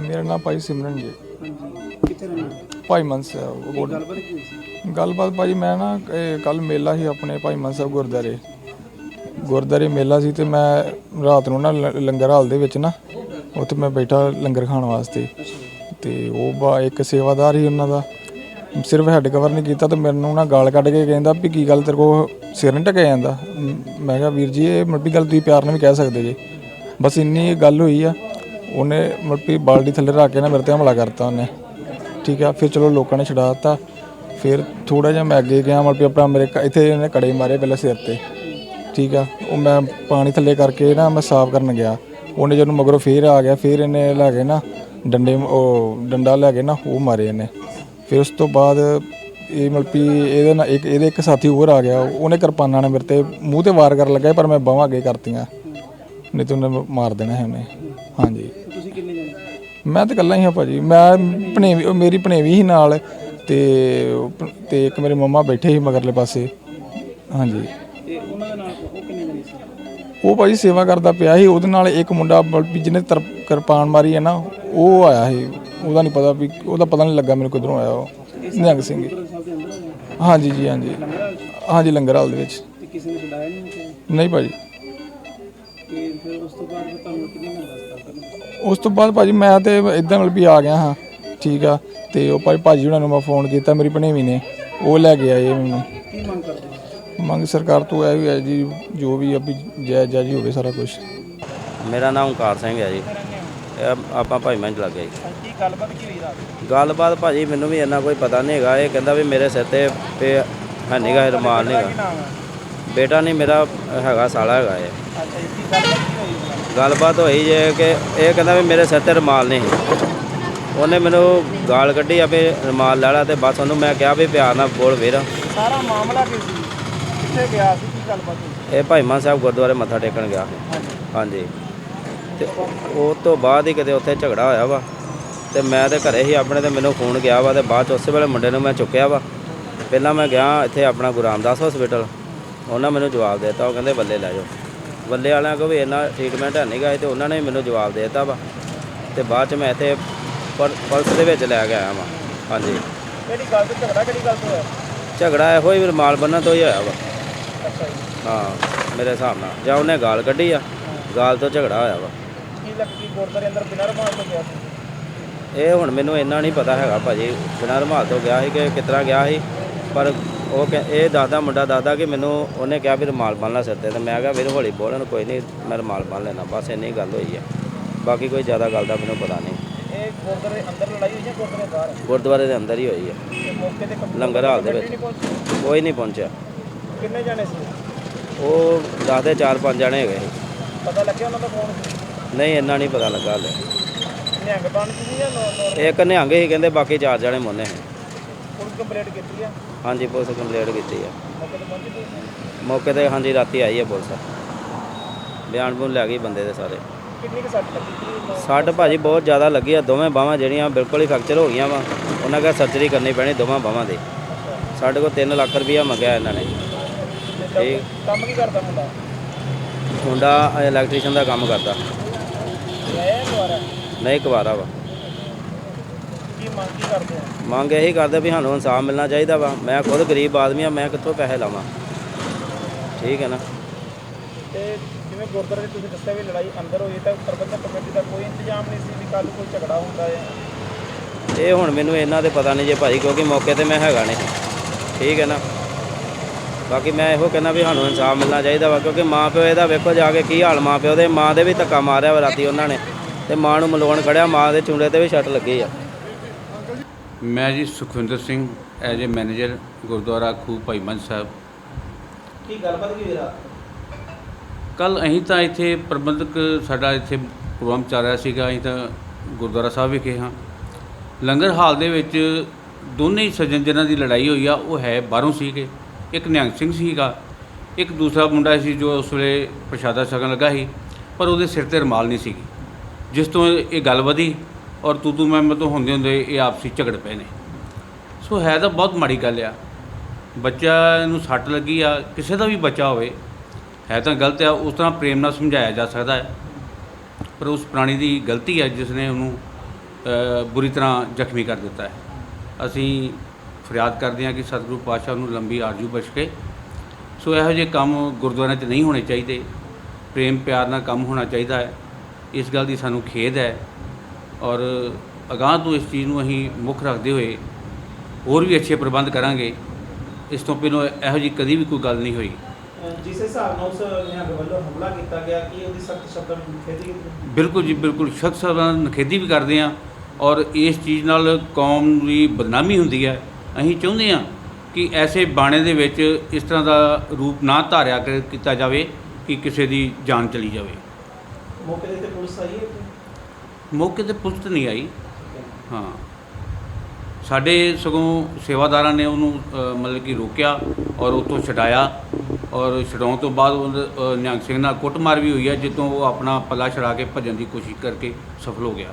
ਮੇਰਾ ਨਾਮ ਭਾਈ ਸਿਮਰਨ ਜੀ। ਕਿੱਥੇ ਰਹਿਣਾ ਭਾਈ ਮਨ ਸਾਹਿਬ ਗੁਰ- ਗੱਲਬਾਤ ਕੀ ਹੋਈ ਸੀ? ਗੱਲਬਾਤ ਭਾਜੀ ਮੈਂ ਨਾ ਕੱਲ ਮੇਲਾ ਸੀ ਆਪਣੇ ਭਾਈ ਮਨ ਸਾਹਿਬ ਗੁਰਦਾਰੇ ਗੁਰਦਾਰੇ ਮੇਲਾ ਸੀ ਤੇ ਮੈਂ ਰਾਤ ਨੂੰ ਨਾ ਲੰਗਰ ਹਾਲ ਦੇ ਵਿੱਚ ਨਾ ਉੱਥੇ ਮੈਂ ਬੈਠਾ ਲੰਗਰ ਖਾਣ ਵਾਸਤੇ। ਤੇ ਉਹ ਬਾ ਇੱਕ ਸੇਵਾਦਾਰ ਹੀ ਉਹਨਾਂ ਦਾ। ਸਿਰਫ ਹੈੱਡ ਕਵਰ ਨਹੀਂ ਕੀਤਾ ਤੇ ਮੈਨੂੰ ਨਾ ਗਾਲ ਕੱਢ ਕੇ ਕਹਿੰਦਾ ਵੀ ਕੀ ਗੱਲ ਤੇਰੇ ਕੋ ਸਿਰ ਨਹੀਂ ਟਕਿਆ ਜਾਂਦਾ। ਮ- ਕਿਹਾ ਵੀਰ ਜੀ ਇਹ ਮੱਪੀ ਗੱਲ ਤੁਸੀਂ ਪਿਆਰ ਨਾਲ ਵੀ ਕਹਿ ਸਕਦੇ ਜੀ। ਬਸ ਇੰਨੀ ਗੱਲ ਹੋਈ ਆ। ਉਹਨੇ ਮੱਪੀ ਬਾਲਟੀ ਥੱਲੇ ਰੱਖ ਕੇ ਨਾ ਮੇਰੇ ਤੇ ਹਮਲਾ ਕਰਤਾ ਉਹਨੇ। ਠੀਕ ਆ, ਫਿਰ ਚਲੋ ਲੋਕਾਂ ਨੇ ਛਡਾ ਦਿੱਤਾ। ਫਿਰ ਥੋੜਾ ਜਿਹਾ ਮੈਂ ਅੱਗੇ ਗਿਆ, ਮਤਲਬ ਆਪਣਾ ਮੇਰੇ ਕ- ਇੱਥੇ ਇਹਨੇ ਕੜੇ ਮਾਰੇ ਪਹਿਲਾਂ ਸਿਰ ਤੇ। ਠੀਕ ਆ, ਉਹ ਮੈਂ ਪਾਣੀ ਥੱਲੇ ਕਰਕੇ ਨਾ ਮੈਂ ਸਾਫ਼ ਕਰਨ ਗਿਆ। ਉਹਨੇ ਜਦੋਂ ਮਗਰੋਂ ਫੇਰ ਆ ਗਿਆ, ਫਿਰ ਇਹਨੇ ਲੈ ਕੇ ਨਾ ਡੰਡੇ ਉਹ ਡੰਡਾ ਲੈ ਕੇ ਨਾ ਉਹ ਮਾਰੇ ਇਹਨੇ। ਫਿਰ ਉਸ ਤੋਂ ਬਾਅਦ ਇਹ ਮਤਲਬ ਵੀ ਇਹਦੇ ਨਾਲ ਇੱਕ, ਇਹਦੇ ਇੱਕ ਸਾਥੀ ਹੋਰ ਆ ਗਿਆ। ਉਹਨੇ ਕਿਰਪਾਨਾਂ ਨਾਲ ਮੇਰੇ ਤੇ ਮੂੰਹ ਤੇ ਵਾਰ ਕਰਨ ਲੱਗਾ ਪਰ ਮੈਂ ਬਾਹਾਂ ਅੱਗੇ ਕਰਤੀਆਂ। ਨਹੀਂ ਤਾਂ ਉਹਨੇ ਮਾਰ ਦੇਣਾ ਸੀ ਉਹਨੇ। ਹਾਂਜੀ। ਤੇ ਤੁਸੀਂ ਕਿੰਨੇ ਜਣੇ? ਮੈਂ ਤਾਂ ਇਕੱਲਾ ਹੀ ਹਾਂ ਭਾਜੀ। ਮੈਂ ਭਣੇਵੀ ਉਹ ਮੇਰੀ ਭਣੇਵੀ ਸੀ ਨਾਲ ਤੇ ਉਹ ਭ- ਤੇ ਇੱਕ ਮੇਰੇ ਮੰਮਾ ਬੈਠੇ ਸੀ ਮਗਰਲੇ ਪਾਸੇ। ਹਾਂਜੀ। ਤੇ ਉਹਨਾਂ ਦੇ ਨਾਲ ਉਹ ਕਿੰਨੇ ਜਣੇ ਸੀ? ਉਹ ਭਾਜੀ ਸੇਵਾ ਕਰਦਾ ਪਿਆ ਸੀ। ਉਹਦੇ ਨਾਲ ਇੱਕ ਮੁੰਡਾ ਬ- ਵੀ ਜਿਹਨੇ ਤਰ- ਕਿਰਪਾਨ ਮਾਰੀ ਹੈ ਨਾ ਉਹ ਆਇਆ ਸੀ। ਉਹਦਾ ਨਹੀਂ ਪਤਾ ਵੀ ਉਹਦਾ ਪਤਾ ਨਹੀਂ ਲੱਗਾ ਮੈਨੂੰ ਕਿੱਧਰੋਂ ਆਇਆ ਉਹ। ਨਿਹੰਗ ਸਿੰਘ ਗੁਰਦੁਆਰਾ ਸਾਹਿਬ ਦੇ ਅੰਦਰ ਹੋਇਆ ਹਾਂਜੀ ਜੀ ਹਾਂਜੀ? ਹਾਂਜੀ ਲੰਗਰ ਹਾਲ ਦੇ ਵਿੱਚ। ਤੇ ਕਿਸੇ ਨੇ ਛਡਾਇਆ ਨਹੀਂ ਉੱਥੇ? ਨਹੀਂ ਭਾਜੀ। ਫਿਰ ਉਸ ਤੋਂ ਬਾਅਦ ਫਿਰ ਤੁਹਾਨੂੰ ਕਿੰਨੀ ਮਿਲ ਰਸਤਾ ਕਰਨਾ? ਉਸ ਤੋਂ ਬਾਅਦ ਭਾਜੀ ਮੈਂ ਤੇ ਇਦਾਂ ਮਤਲਬ ਵੀ ਆ ਗਿਆ ਹਾਂ ਠੀਕ ਆ। ਤੇ ਉਹ ਭਾਈ ਭਾਜੀ ਉਹਨਾਂ ਨੂੰ ਮੈਂ ਫੋਨ ਕੀਤਾ ਮੇਰੀ ਭਣੇਵੀ ਨੇ। ਉਹ ਲੈ ਕੇ ਆਏ ਮੈਨੂੰ। ਕੀ ਮੰਗ ਕਰਦੇ ਹੋ? ਮੰਗ ਸਰਕਾਰ ਤੋਂ ਇਹ ਵੀ ਹੈ ਜੀ ਜੋ ਵੀ ਆ ਵੀ ਜਾਇਜ਼ ਜਾਇਜ਼ ਹੀ ਹੋਵੇ ਸਾਰਾ ਕੁਝ ਮੇਰਾ ਨਾਮ ਓਮਕਾਰ ਸਿੰਘ ਹੈ ਜੀ। ਇਹ ਆਪਾਂ ਭਾਈ ਮੰਝ ਲੱਗੇ ਜੀ। ਕੀ ਗੱਲਬਾਤ ਕੀ ਹੋਈ ਰਾਤ ਗੱਲਬਾਤ ਭਾਜੀ ਮੈਨੂੰ ਵੀ ਇੰਨਾ ਕੋਈ ਪਤਾ ਨਹੀਂ ਹੈਗਾ। ਇਹ ਕਹਿੰਦਾ ਵੀ ਮੇਰੇ ਸਿਰ ਤੇ ਹੈ ਨਹੀਂਗਾ ਰਮਾਲ ਨਹੀਂਗਾ ਨਾਮ ਹੈ? ਬੇਟਾ ਨਹੀਂ ਮੇਰਾ ਹੈਗਾ ਸਾਲਾ ਹੈਗਾ ਇਹ। ਅੱਛਾ ਜੀ ਕੀ ਗੱਲਬਾਤ ਹੋਈ ਗੱਲਬਾਤ ਹੋਈ ਜੇ ਕਿ ਇਹ ਕਹਿੰਦਾ ਵੀ ਮੇਰੇ ਸਿਰ ਤੇ ਰਮਾਲ ਨਹੀਂ ਉਹਨੇ ਮੈਨੂੰ ਗਾਲ ਕੱਢੀ ਆ ਵੀ ਰਮਾਲ ਲੈ ਲਾ ਤੇ ਬਸ ਉਹਨੂੰ ਮੈਂ ਕਿਹਾ ਵੀ ਪਿਆਰ ਨਾਲ ਬੋਲ ਵੀਰ। ਸਾਰਾ ਮਾਮਲਾ ਕੀ ਸੀ? ਕਿੱਥੇ ਗਿਆ ਸੀ? ਕੀ ਗੱਲਬਾਤ ਹੋਈ? ਇਹ ਭਾਈ ਮਾਨ ਸਾਹਿਬ ਗੁਰਦੁਆਰੇ ਮੱਥਾ ਟੇਕਣ ਗਿਆ। ਹਾਂਜੀ। ਤੇ ਉਹ ਤੋਂ ਬਾਅਦ ਹੀ ਕਿਤੇ ਉੱਥੇ ਝਗੜਾ ਹੋਇਆ ਵਾ। ਤੇ ਮੈਂ ਤੇ ਘਰੇ ਹੀ ਆਪਣੇ ਤੇ ਮੈਨੂੰ ਫੋਨ ਗਿਆ ਵਾ ਤੇ ਬਾਅਦ ਚ ਉਸੇ ਵੇਲੇ ਮੁੰਡੇ ਨੂੰ ਮੈਂ ਚੁੱਕਿਆ ਵਾ। ਪਹਿਲਾਂ ਮੈਂ ਗਿਆ ਇੱਥੇ ਆਪਣਾ ਗੁਰੂ ਰਾਮਦਾਸ ਹਸਪੀਟਲ ਉਹਨਾਂ ਮੈਨੂੰ ਜਵਾਬ ਦਿੱਤਾ। ਉਹ ਕਹਿੰਦੇ ਬੱਲੇ ਲੈ ਜਾਓ। ਬੱਲੇ ਵਾਲਿਆਂ ਕੋਲ ਵੀ ਇੰਨਾ ਟ੍ਰੀਟਮੈਂਟ ਹੈ ਨਹੀਂਗਾ ਤੇ ਉਹਨਾਂ ਨੇ ਮੈਨੂੰ ਜਵਾਬ ਦੇ ਦਿੱਤਾ ਵਾ। ਤੇ ਬਾਅਦ ਚ ਮੈਂ ਇੱਥੇ ਪਰ- ਪੁਲਿਸ ਦੇ ਵਿੱਚ ਲੈ ਕੇ ਆਇਆ ਵਾ। ਹਾਂਜੀ। ਕਿਹੜੀ ਗੱਲ ਤੋਂ ਝਗੜਾ ਕਿਹੜੀ ਗੱਲ ਤੋਂ ਹੋਇਆ? ਝਗੜਾ ਇਹੋ ਹੀ ਰੁਮਾਲ ਬੰਨਣ ਤੋਂ ਹੀ ਹੋਇਆ ਵਾ। ਅੱਛਾ ਜੀ ਹਾਂ ਮੇਰੇ ਹਿਸਾਬ ਨਾਲ। ਜਾਂ ਉਹਨੇ ਗਾਲ ਕੱਢੀ ਆ। ਗਾਲ ਤੋਂ ਝਗੜਾ ਹੋਇਆ ਵਾ। ਕੀ ਲੱਗੀ ਗੁਰਦਾਰੇ ਅੰਦਰ ਬਿਨਾਂ ਰਮਾਲ ਤੋਂ ਗਿਆ ਸੀ? ਇਹ ਹੁਣ ਮੈਨੂੰ ਇੰਨਾ ਨਹੀਂ ਪਤਾ ਹੈਗਾ ਭਾਜੀ। ਬਿਨਾਂ ਰੁਮਾਲ ਤੋਂ ਗਿਆ ਸੀ ਕਿ ਕਿਤਰਾ ਗਿਆ ਸੀ। ਪਰ ਉਹ ਕਹਿ- ਇਹ ਦਾਦਾ ਮੁੰਡਾ ਦਾਦਾ ਕਿ ਮੈਨੂੰ ਉਹਨੇ ਕਿਹਾ ਵੀ ਰੁਮਾਲ ਬੰਨ ਲੈ ਸਿਰ ਤੇ। ਤੇ ਮੈਂ ਕਿਹਾ ਵੀਰ ਹੌਲੀ ਬੋਲਣ ਕੋਈ ਨਹੀਂ ਮੈਂ ਰੁਮਾਲ ਬੰਨ ਲੈਣਾ ਬਸ ਇੰਨੀ ਗੱਲ ਹੋਈ ਆ। ਬਾਕੀ ਕੋਈ ਜ਼ਿਆਦਾ ਗੱਲ ਦਾ ਮੈਨੂੰ ਪਤਾ ਨਹੀਂ। ਇਹ ਗੁਰਦਾਰੇ ਅੰਦਰ ਲੜਾਈ ਹੋਈ ਜਾਂ ਗੁਰਦਾਰੇ ਬਾਹਰ? ਗੁਰਦੁਆਰੇ ਦੇ ਅੰਦਰ ਹੀ ਹੋਈ ਮੌਕੇ ਤੇ ਕੰਪਨੀ ਲੰਗਰ ਹਾਲ ਦੇ ਵਿੱਚ। ਕੋਈ ਨਹੀਂ ਪਹੁੰਚਿਆ। ਕਿੰਨੇ ਜਾਣੇ ਸੀ? ਉਹ ਦੱਸਦੇ ਚਾਰ ਪੰਜ ਜਣੇ ਹੈਗੇ ਪਤਾ ਲੱਗਿਆ ਉਹਨਾਂ ਦਾ ਕੌਣ ਸੀ? ਨਹੀਂ ਇੰਨਾ ਨਹੀਂ ਪਤਾ ਲੱਗਾ ਹਲੇ। ਨਿਹੰਗ ਬਣ ਸੀ ਜਾਂ ਇੱਕ ਨਿਹੰਗ ਸੀ ਕਹਿੰਦੇ ਬਾਕੀ ਚਾਰ ਜਣੇ ਮੁੰਨੇ ਪੁਲਿਸ ਕੰਪਲੇਂਟ ਕੀਤੀ ਆ? ਹਾਂਜੀ ਪੁਲਿਸ ਕੰਪਲੇਂਟ ਕੀਤੀ ਆ। ਮੌਕੇ ਤੇ ਹਾਂਜੀ ਰਾਤੀ ਆਈ ਹੈ ਪੁਲਿਸ। ਬਿਆਨ ਬੂਨ ਲੈ ਗਈ ਬੰਦੇ ਦੇ ਸਾਰੇ। ਕਿੰਨੀ ਕੁ ਸੱਟ ਲੱਗੀ ਸੱਟ ਭਾਜੀ ਬਹੁਤ ਜ਼ਿਆਦਾ ਲੱਗੀ ਆ ਦੋਵੇਂ ਬਾਹਾਂ ਜਿਹੜੀਆਂ ਬਿਲਕੁਲ ਹੀ ਫ੍ਰੈਕਚਰ ਹੋ ਗਈਆਂ ਵਾ। ਉਹਨਾਂ ਦਾ ਸਰਜਰੀ ਕਰਨੀ ਪੈਣੀ ਦੋਵਾਂ ਬਾਹਾਂ ਦੀ। ਸਾਡੇ ਕੋਲ 3 ਲੱਖ ਰੁਪਈਆ ਮੰਗਿਆ ਇਹਨਾਂ ਨੇ। ਠੀਕ ਕੰਮ ਕੀ ਕਰਦਾ ਮੁੰਡਾ? ਮੁੰਡਾ ਇਲੈਕਟ੍ਰੀਸ਼ੀਅਨ ਦਾ ਕੰਮ ਕਰਦਾ। ਨਹੀਂ ਕੁਵਾਰਾ ਵਾ। ਕੀ ਮੰਗ ਕੀ ਕਰਦੇ ਆ ਮੰਗ ਇਹੀ ਕਰਦੇ ਵੀ ਸਾਨੂੰ ਇਨਸਾਫ ਮਿਲਣਾ ਚਾਹੀਦਾ ਵਾ। ਮੈਂ ਖੁਦ ਗਰੀਬ ਆਦਮੀ ਆ ਮੈਂ ਕਿੱਥੋਂ ਪੈਸੇ ਲਾਵਾਂ? ਠੀਕ ਹੈ ਨਾ? ਤੇ ਜਿਵੇਂ ਗੁਰਦੁਆਰੇ 'ਚ ਤੁਸੀਂ ਦੱਸਿਆ ਵੀ ਲੜਾਈ ਅੰਦਰ ਹੋਈ ਤਾਂ ਪ੍ਰਬੰਧਕ ਕਮੇਟੀ ਦਾ ਕੋਈ ਇੰਤਜ਼ਾਮ ਨਹੀਂ ਸੀ ਵੀ ਕੱਲ ਕੋਈ ਝਗੜਾ ਹੁੰਦਾ ਹੈ ਇਹ ਹੁਣ ਮੈਨੂੰ ਇਹਨਾਂ ਦੇ ਪਤਾ ਨਹੀਂ ਜੇ ਭਾਜੀ ਕਿਉਂਕਿ ਮੌਕੇ ਤੇ ਮੈਂ ਹੈਗਾ ਨਹੀਂ। ਠੀਕ ਹੈ ਨਾ? ਬਾਕੀ ਮੈਂ ਇਹੋ ਕਹਿੰਦਾ ਵੀ ਸਾਨੂੰ ਇਨਸਾਫ ਮਿਲਣਾ ਚਾਹੀਦਾ ਵਾ ਕਿਉਂਕਿ ਮਾਂ ਪਿਓ ਇਹਦਾ ਵੇਖੋ ਜਾ ਕੇ ਕੀ ਹਾਲ ਮਾਂ ਪਿਓ ਦੇ। ਮਾਂ ਦੇ ਵੀ ਧੱਕਾ ਮਾਰਿਆ ਵਾ ਰਾਤੀ ਉਹਨਾਂ ਨੇ। ਤੇ ਮਾਂ ਨੂੰ ਮਲਵਾਉਣ ਖੜਿਆ ਮਾਂ ਦੇ ਚੁੰਡੇ ਤੇ ਵੀ ਛੱਟ ਲੱਗੀ ਆ। ਮੈਂ ਜੀ Sukhwinder Singh as a manager Gurdwara Khuh Bhai Manjh ਸਾਹਿਬ। ਕੀ ਗੱਲਬਾਤ ਕੀ ਹੋਈ ਕੱਲ ਅਸੀਂ ਤਾਂ ਇੱਥੇ ਪ੍ਰਬੰਧਕ ਸਾਡਾ ਇੱਥੇ ਪ੍ਰੋਗਰਾਮ ਚੱਲ ਰਿਹਾ ਸੀਗਾ ਅਸੀਂ ਤਾਂ ਗੁਰਦੁਆਰਾ ਸਾਹਿਬ ਵਿਖੇ ਹਾਂ। ਲੰਗਰ ਹਾਲ ਦੇ ਵਿੱਚ ਦੋਨੇ ਹੀ ਸੱਜਣ ਜਿਨ੍ਹਾਂ ਦੀ ਲੜਾਈ ਹੋਈ ਆ ਉਹ ਹੈ ਬਾਹਰੋਂ ਸੀਗੇ। ਇੱਕ ਨਿਹੰਗ ਸਿੰਘ ਸੀਗਾ ਇੱਕ ਦੂਸਰਾ ਮੁੰਡਾ ਸੀ ਜੋ ਉਸ ਵੇਲੇ ਪ੍ਰਸ਼ਾਦਾ ਛਕਣ ਲੱਗਾ ਸੀ ਪਰ ਉਹਦੇ ਸਿਰ ਤੇ ਰਮਾਲ ਨਹੀਂ ਸੀਗੀ। ਜਿਸ ਤੋਂ ਇਹ ਗੱਲ ਵਧੀ ਔਰ ਤੂੰ ਤੂੰ ਮੈਂ ਮੈਂ ਤੋਂ ਹੁੰਦੇ ਹੁੰਦੇ ਇਹ ਆਪਸੀ ਝਗੜ ਪਏ ਨੇ। ਸੋ ਹੈ ਤਾਂ ਬਹੁਤ ਮਾੜੀ ਗੱਲ ਆ। ਬੱਚਾ ਨੂੰ ਸੱਟ ਲੱਗੀ ਆ, ਕਿਸੇ ਦਾ ਵੀ ਬੱਚਾ ਹੋਵੇ, ਹੈ ਤਾਂ ਗਲਤ ਆ, ਉਸ ਤਰ੍ਹਾਂ ਪ੍ਰੇਮ ਨਾਲ ਸਮਝਾਇਆ ਜਾ ਸਕਦਾ ਹੈ। ਪਰ ਉਸ ਪ੍ਰਾਣੀ ਦੀ ਗਲਤੀ ਹੈ ਜਿਸ ਨੇ ਉਹਨੂੰ ਬੁਰੀ ਤਰ੍ਹਾਂ ਜ਼ਖਮੀ ਕਰ ਦਿੱਤਾ ਹੈ। ਅਸੀਂ ਫਰਿਆਦ ਕਰਦੇ ਹਾਂ ਕਿ ਸਤਿਗੁਰੂ ਪਾਤਸ਼ਾਹ ਨੂੰ ਲੰਬੀ ਆਰਜੂ ਬਖਸ਼ੇ ਸੋ ਇਹੋ ਜਿਹੇ ਕੰਮ ਗੁਰਦੁਆਰਿਆਂ 'ਚ ਨਹੀਂ ਹੋਣੇ ਚਾਹੀਦੇ। ਪ੍ਰੇਮ ਪਿਆਰ ਨਾਲ ਕੰਮ ਹੋਣਾ ਚਾਹੀਦਾ ਹੈ। ਇਸ ਗੱਲ ਦੀ ਸਾਨੂੰ ਖੇਦ ਹੈ ਔਰ ਅਗਾਂਹ ਤੋਂ ਇਸ ਚੀਜ਼ ਨੂੰ ਅਸੀਂ ਮੁੱਖ ਰੱਖਦੇ ਹੋਏ ਹੋਰ ਵੀ ਅੱਛੇ ਪ੍ਰਬੰਧ ਕਰਾਂਗੇ ਇਸ ਤੋਂ ਪਹਿਲਾਂ ਇਹੋ ਜਿਹੀ ਕਦੀ ਵੀ ਕੋਈ ਗੱਲ ਨਹੀਂ ਹੋਈ। ਜਿਸ ਹਿਸਾਬ ਨਾਲ ਉਸ ਨਿਹੰਗ ਵੱਲੋਂ ਹਮਲਾ ਕੀਤਾ ਗਿਆ ਕਿ ਉਹਦੀ ਸਖਤ ਸ਼ਬਦਾਂ ਵਿੱਚ ਨਿਖੇਧੀ ਬਿਲਕੁਲ ਜੀ ਬਿਲਕੁਲ ਸ਼ਖਸ ਨਾਲ ਨਖੇਦੀ ਵੀ ਕਰਦੇ ਹਾਂ ਔਰ ਇਸ ਚੀਜ਼ ਨਾਲ ਕੌਮ ਦੀ ਬਦਨਾਮੀ ਹੁੰਦੀ ਹੈ। ਅਸੀਂ ਚਾਹੁੰਦੇ ਹਾਂ ਕਿ ਐਸੇ ਬਾਣੇ ਦੇ ਵਿੱਚ ਇਸ ਤਰ੍ਹਾਂ ਦਾ ਰੂਪ ਨਾ ਧਾਰਿਆ ਕੀਤਾ ਜਾਵੇ ਕਿ ਕਿਸੇ ਦੀ ਜਾਨ ਚਲੀ ਜਾਵੇ। ਮੌਕੇ ਤੇ ਪੁਲਿਸ ਆਈ ਹੈ? ਮੌਕੇ ਤੇ ਪੁਲਿਸ ਤਾਂ ਨਹੀਂ ਆਈ। ਹਾਂ। ਸਾਡੇ ਸਗੋਂ ਸੇਵਾਦਾਰਾਂ ਨੇ ਉਹਨੂੰ ਅ, ਮਤਲਬ ਕਿ ਰੋਕਿਆ ਔਰ ਉੱਥੋਂ ਛਡਾਇਆ ਔਰ ਛਡਾਉਣ ਤੋਂ ਬਾਅਦ ਉਹ ਨਿਹੰਗ ਸਿੰਘ ਨਾਲ ਕੁੱਟਮਾਰ ਵੀ ਹੋਈ ਹੈ ਜਿੱਤੋਂ ਉਹ ਆਪਣਾ ਪੱਲਾ ਛੜਾ ਕੇ ਭੱਜਣ ਦੀ ਕੋਸ਼ਿਸ਼ ਕਰਕੇ ਸਫਲ ਹੋ ਗਿਆ।